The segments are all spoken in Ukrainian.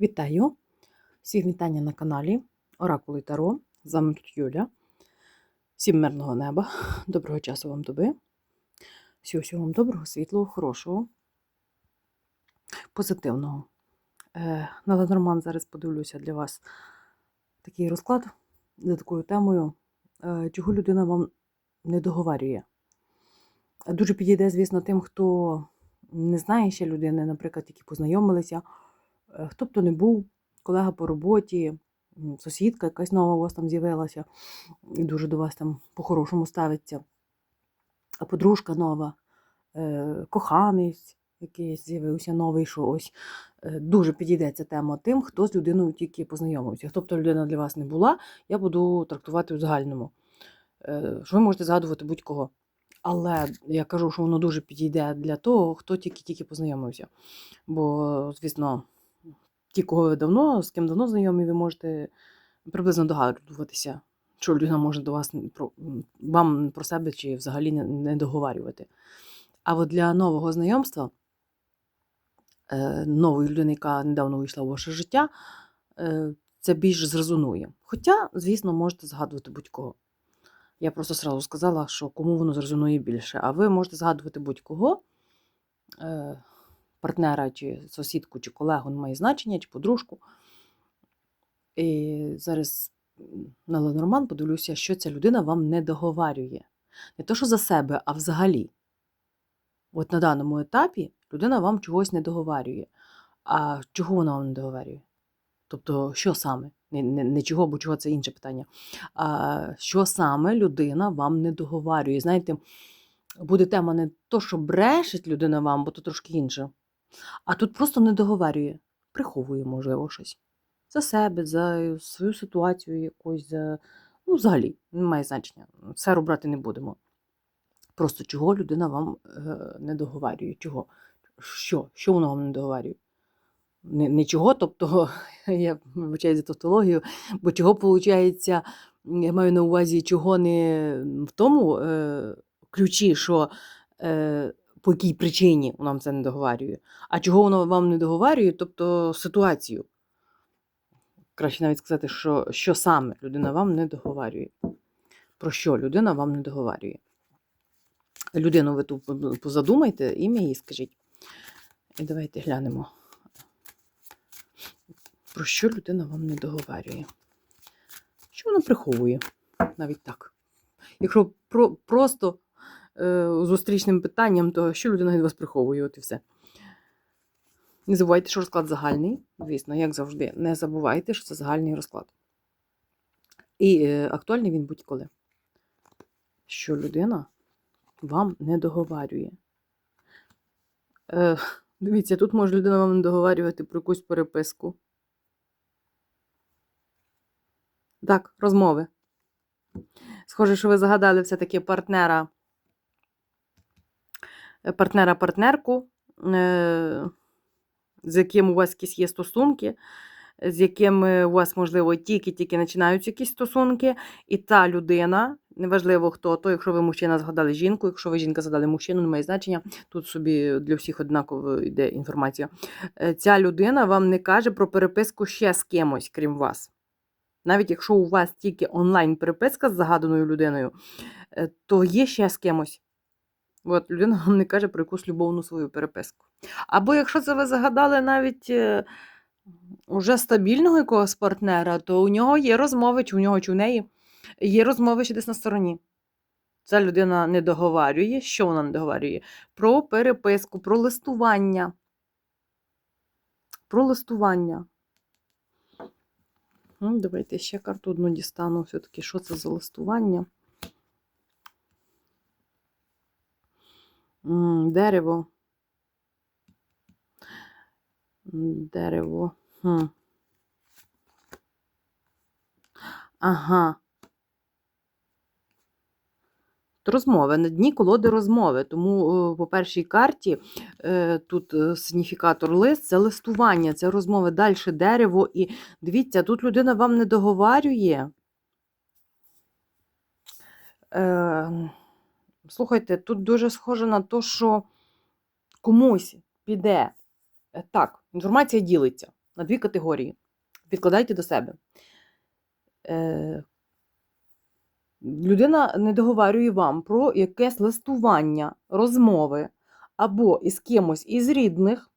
Вітаю! Всіх вітання на каналі Оракули Таро. З вами тут Юля. Всім мирного неба, доброго часу вам доби. Всього всього вам доброго, світлого, хорошого, позитивного. Е, на Ленорман зараз подивлюся для вас такий розклад за такою темою, е, чого людина вам не договарює. Дуже підійде, звісно, тим, хто не знає ще людини, наприклад, які познайомилися. Е, Хто б то не був, колега по роботі, сусідка якась нова у вас там з'явилася, і дуже до вас там по-хорошому ставиться, а подружка нова, е, коханець якийсь з'явився новий, що ось е, дуже підійде ця тема тим, хто з людиною тільки познайомився. Хто б то людина для вас не була, я буду трактувати в загальному. Що ви можете згадувати будь-кого. Але я кажу, що воно дуже підійде для того, хто тільки-тільки познайомився. Бо, звісно, ті, кого ви давно, з ким давно знайомі, ви можете приблизно догадуватися, що людина може до вас про вам про себе чи взагалі не, договарювати. А от для нового знайомства, е, нової людини, яка недавно вийшла в ваше життя, е, це більш зрезонує. Хоча, звісно, можете згадувати будь-кого. Я просто сразу сказала, що кому воно зрезонує більше. А ви можете згадувати будь-кого, е, партнера, чи сусідку, чи колегу, не має значення, чи подружку. І зараз на Ленорман подивлюся, що ця людина вам не договарює. Не то, що за себе, а взагалі. От на даному етапі людина вам чогось не договарює. А чого вона вам не договарює? Тобто, що саме? Не, не, не чого, бо чого це інше питання. А що саме людина вам не договарює? Знаєте, буде тема не то, що брешить людина вам, бо то трошки інше. А тут просто не договарює, приховує, можливо, щось. За себе, за свою ситуацію якусь, за... ну, взагалі, немає значення. Все брати не будемо. Просто чого людина вам е, не договарює? Чого? Що? Що вона вам не договарює? Не чого, тобто, я вибачаю за тавтологію, бо чого, виходить, я маю на увазі, чого не в тому е, ключі, що е, по якій причині вам це не договарює, а чого воно вам не договарює, тобто ситуацію. Краще навіть сказати, що, що саме людина вам не договарює. Про що людина вам не договарює. Людину ви тут позадумайте, ім'я їй скажіть. І давайте глянемо, про що людина вам не договарює. Що вона приховує? Навіть так. Якщо про, просто зустрічним питанням, то що людина від вас приховує, от і все. Не забувайте, що розклад загальний, звісно, як завжди. Не забувайте, що це загальний розклад. І е, актуальний він будь-коли. Що людина вам не договарює. Е, дивіться, тут може людина вам не договарювати про якусь переписку. Так, розмови. Схоже, що ви загадали все-таки партнера, е, партнера-партнерку, е, з яким у вас якісь є стосунки, з якими у вас, можливо, тільки-тільки починаються якісь стосунки, і та людина, неважливо хто, то якщо ви мужчина згадали жінку, якщо ви жінка згадали мужчину, немає значення, тут собі для всіх однаково йде інформація. Е, Ця людина вам не каже про переписку ще з кимось, крім вас. Навіть якщо у вас тільки онлайн-переписка з загаданою людиною, е, то є ще з кимось. От людина вам не каже про якусь любовну свою переписку. Або якщо це ви загадали навіть е, уже стабільного якогось партнера, то у нього є розмови, чи у нього, чи у неї є розмови ще десь на стороні. Ця людина не договарює. Що вона не договарює? Про переписку, про листування. Про листування. Ну, давайте ще карту одну дістану. Все-таки, що це за листування? Дерево. Дерево. Хм. Ага. Розмови. На дні колоди розмови. Тому е, по першій карті е, тут е, сигніфікатор лист це листування, це розмови далі дерево. І дивіться, тут людина вам не договарює. Е, слухайте, тут дуже схоже на те, що комусь піде. е, Так, інформація ділиться. на дві категорії. Відкладайте до себе. Е, людина не договарює вам про якесь листування, розмови або із кимось із рідних.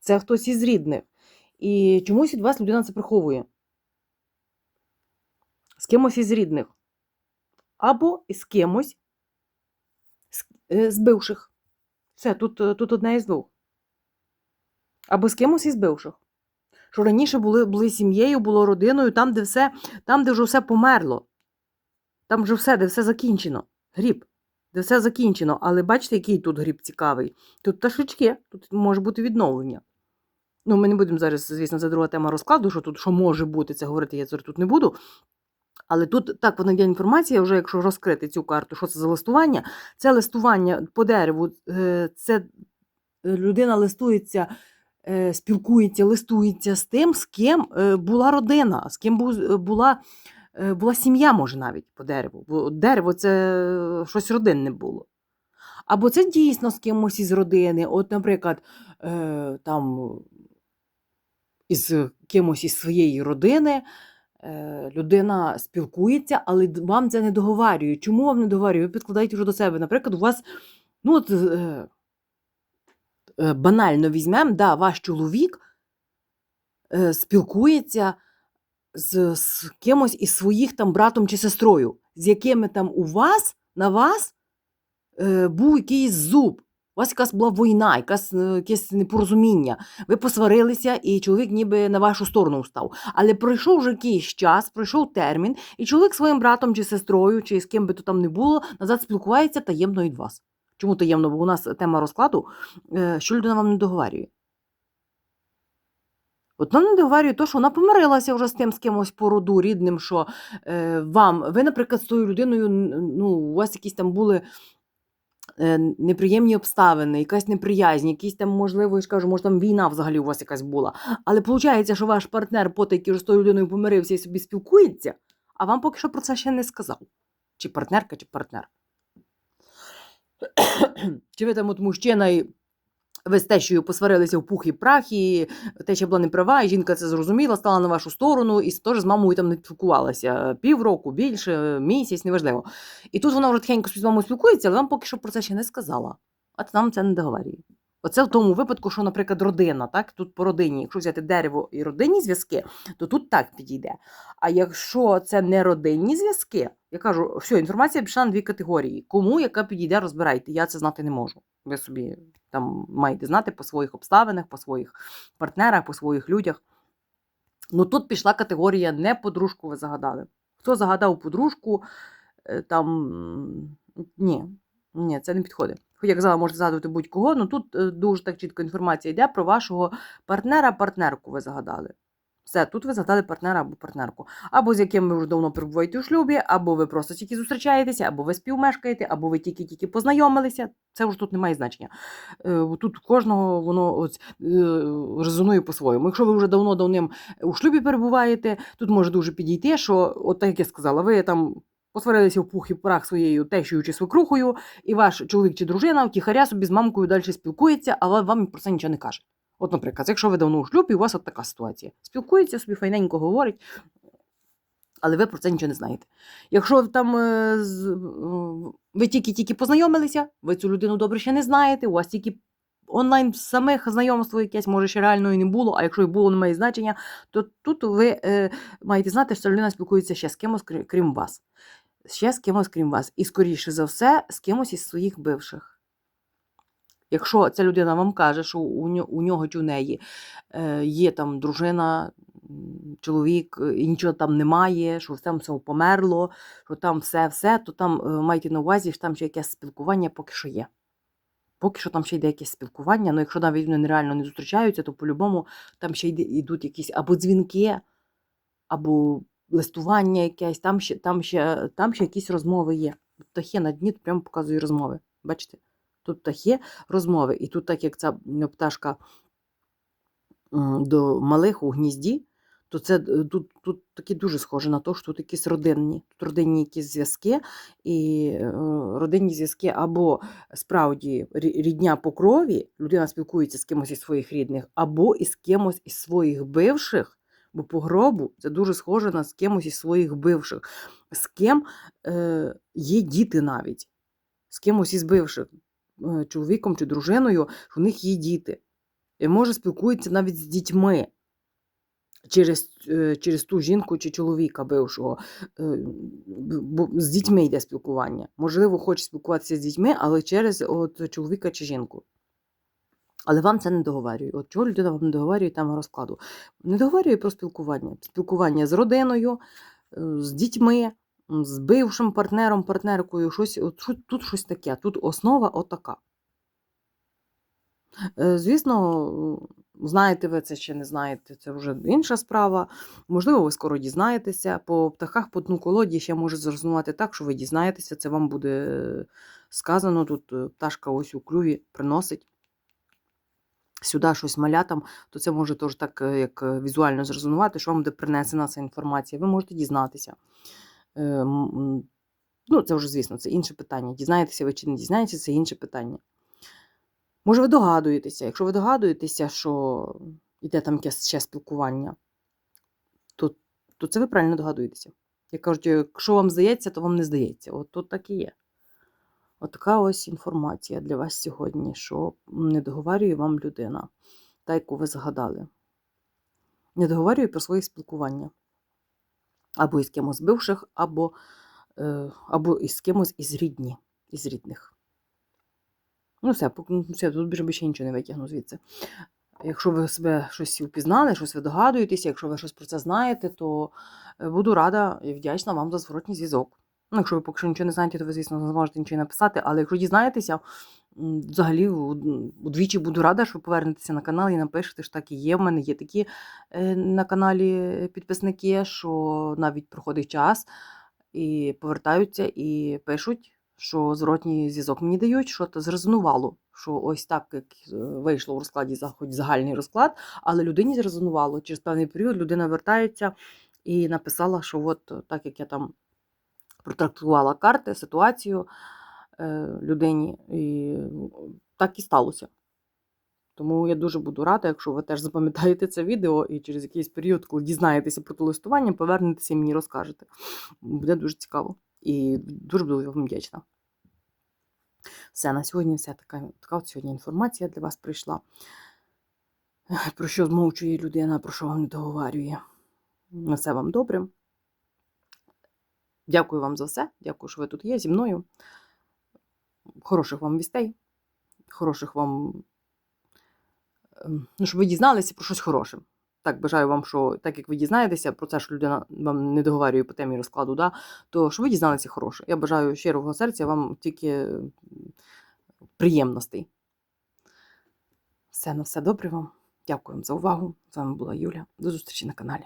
Це хтось із рідних. І чомусь від вас людина це приховує. З кимось із рідних. Або із кимось з, е, бивших. Все, тут, е, тут одне із двох. Або з кимось із бивших. Що раніше були, були сім'єю, було родиною, там, де все, там, де вже все померло. Там вже все, де все закінчено. Гріб. Де все закінчено. Але бачите, який тут гріб цікавий. Тут пташечки, тут може бути відновлення. Ну, ми не будемо зараз, звісно, це друга тема розкладу, що тут що може бути, це говорити я тут не буду. Але тут так вона є інформація, вже якщо розкрити цю карту, що це за листування. Це листування по дереву, е, це е, людина листується, е, спілкується, листується з тим, з ким була родина, з ким була, була сім'я, може навіть по дереву. Бо дерево це щось родинне було. Або це дійсно з кимось із родини. От, наприклад, там із кимось із своєї родини людина спілкується, але вам це не договарює. Чому вам не договарює? Ви підкладаєте вже до себе. Наприклад, у вас, ну от е, е, банально візьмемо, да, ваш чоловік е, спілкується з, з кимось із своїх там братом чи сестрою, з якими там у вас на вас е, був якийсь зуб. У вас якась була війна, якась, е, якесь непорозуміння. Ви посварилися, і чоловік ніби на вашу сторону став. Але пройшов вже якийсь час, пройшов термін, і чоловік своїм братом чи сестрою, чи з ким би то там не було, назад спілкується таємно від вас. Чому таємно? Бо у нас тема розкладу, е, що людина вам не договарює. От вона не договарює те, що вона помирилася вже з тим з кимось по роду рідним, що е, вам, ви, наприклад, з тою людиною, ну, у вас якісь там були неприємні обставини, якась неприязнь, якісь там, можливо, я ж кажу, може там війна взагалі у вас якась була. Але виходить, що ваш партнер, потай, який вже з тою людиною помирився і собі спілкується, а вам поки що про це ще не сказав. Чи партнерка, чи партнер. чи ви там от мужчина і ви з тещою посварилися в пух і прах, і теща була не права, і жінка це зрозуміла, стала на вашу сторону, і теж з мамою там не спілкувалася півроку, більше, місяць, неважливо. І тут вона вже тихенько з мамою спілкується, але вам поки що про це ще не сказала. А нам це не договорює. Оце в тому випадку, що, наприклад, родина, так? Тут по родині, якщо взяти дерево і родинні зв'язки, то тут так підійде. А якщо це не родинні зв'язки, я кажу, все, інформація пішла на дві категорії. Кому яка підійде, розбирайте. Я це знати не можу. Ви собі там маєте знати по своїх обставинах, по своїх партнерах, по своїх людях. Ну тут пішла категорія не подружку ви загадали. Хто загадав подружку, е, там ні, ні, це не підходить. Хоч я казала, можете згадувати будь-кого, але тут е, дуже так чітко інформація йде про вашого партнера, партнерку ви загадали. Все, тут ви згадали партнера або партнерку. Або з яким ви вже давно перебуваєте у шлюбі, або ви просто тільки зустрічаєтеся, або ви співмешкаєте, або ви тільки-тільки познайомилися. Це вже тут не має значення. Е, Тут кожного воно ось, е, резонує по-своєму. Якщо ви вже давно давним у шлюбі перебуваєте, тут може дуже підійти, що, от так як я сказала, ви там посварилися в пух і прах своєю тещою чи свекрухою, і ваш чоловік чи дружина втіхаря собі з мамкою далі спілкується, але вам про це нічого не каже. От, наприклад, якщо ви давно у шлюбі, у вас от така ситуація. Спілкується собі, файненько говорить, але ви про це нічого не знаєте. Якщо там е, е, ви тільки-тільки познайомилися, ви цю людину добре ще не знаєте, у вас тільки онлайн самих знайомство якесь, може, ще реально і не було, а якщо і було, не має значення, то тут ви е, маєте знати, що людина спілкується ще з кимось, крім вас. Ще з кимось, крім вас. І, скоріше за все, з кимось із своїх бивших. Якщо ця людина вам каже, що у нього, чи у неї е, є там дружина, чоловік, е, і нічого там немає, що там все померло, що там все-все, то там е, майте на увазі, що там ще якесь спілкування поки що є. Поки що там ще йде якесь спілкування, ну якщо навіть вони реально не зустрічаються, то по-любому там ще йдуть якісь або дзвінки, або листування якесь, там ще, там ще, там ще якісь розмови є. Птахи на дні прямо показує розмови. Бачите? Тут птахи розмови. І тут, так як ця пташка до малих у гнізді, то це е, тут, тут такі дуже схоже на те, що тут якісь родинні, тут родинні якісь зв'язки, і е, родинні зв'язки або справді рі- рідня по крові, людина спілкується з кимось із своїх рідних, або із кимось із своїх бивших, бо по гробу це дуже схоже на з кимось із своїх бивших, з ким е, є діти навіть, з кимось із бивших, чоловіком чи дружиною, що в них є діти. І може спілкується навіть з дітьми через, е, через ту жінку чи чоловіка бившого. Е, бо з дітьми йде спілкування. Можливо, хоче спілкуватися з дітьми, але через от, чоловіка чи жінку. Але вам це не договорює. От чого людина вам не договорює тема розкладу? Не договорює про спілкування. Спілкування з родиною, е, з дітьми, з бившим партнером, партнеркою. Щось, тут щось таке. Тут основа отака. Е, Звісно, знаєте ви це чи не знаєте, це вже інша справа. Можливо, ви скоро дізнаєтеся. По птахах по дну колоді ще може зрозуміти так, що ви дізнаєтеся, це вам буде сказано. Тут е, пташка ось у клюві приносить сюди щось малятам, то це може теж так е, як е, візуально зрозуміти, що вам буде принесена ця інформація. Ви можете дізнатися. Ну, це вже, звісно, це інше питання. Дізнаєтеся ви чи не дізнаєтеся, це інше питання. Може, ви догадуєтеся. Якщо ви догадуєтеся, що йде там якесь ще спілкування, то, то це ви правильно догадуєтеся. Як кажуть, якщо вам здається, то вам не здається. От тут так і є. От така ось інформація для вас сьогодні, що не договорює вам людина, та, яку ви згадали. Не договорює про своє спілкування. Або із кимось бивших, або, е, або із кимось із рідні, із рідних. Ну, все, ну, все, тут більше більше нічого не витягну звідси. Якщо ви себе щось впізнали, щось ви догадуєтеся, якщо ви щось про це знаєте, то е, буду рада і вдячна вам за зворотній зв'язок. Ну, якщо ви поки що нічого не знаєте, то ви, звісно, не зможете нічого написати, але якщо дізнаєтеся, взагалі удвічі буду рада, що повернетеся на канал і напишете, що так і є. В мене є такі е, на каналі підписники, що навіть проходить час і повертаються і пишуть, що зворотній зв'язок мені дають, що то зрезонувало. Що ось так, як е, вийшло в розкладі хоч загальний розклад, але людині зрезонувало. Через певний період людина вертається і написала, що от так як я там протрактувала карти, ситуацію людині, і так і сталося. Тому я дуже буду рада, якщо ви теж запам'ятаєте це відео і через якийсь період, коли дізнаєтеся про те листування, повернетеся і мені розкажете. Буде дуже цікаво. І дуже буду вам вдячна. Все, на сьогодні все така, така от сьогодні інформація для вас прийшла. Про що змовчує людина, про що вам не договарює. На все вам добре. Дякую вам за все. Дякую, що ви тут є зі мною. Хороших вам вістей, хороших вам. ем, Ну, щоб ви дізналися про щось хороше. Так, бажаю вам, що так як ви дізнаєтеся про це, що людина вам не договарює по темі розкладу, да, то щоб ви дізналися хороше. Я бажаю щирого серця вам тільки приємностей. Все на все добре вам. Дякую вам за увагу. З вами була Юля. До зустрічі на каналі.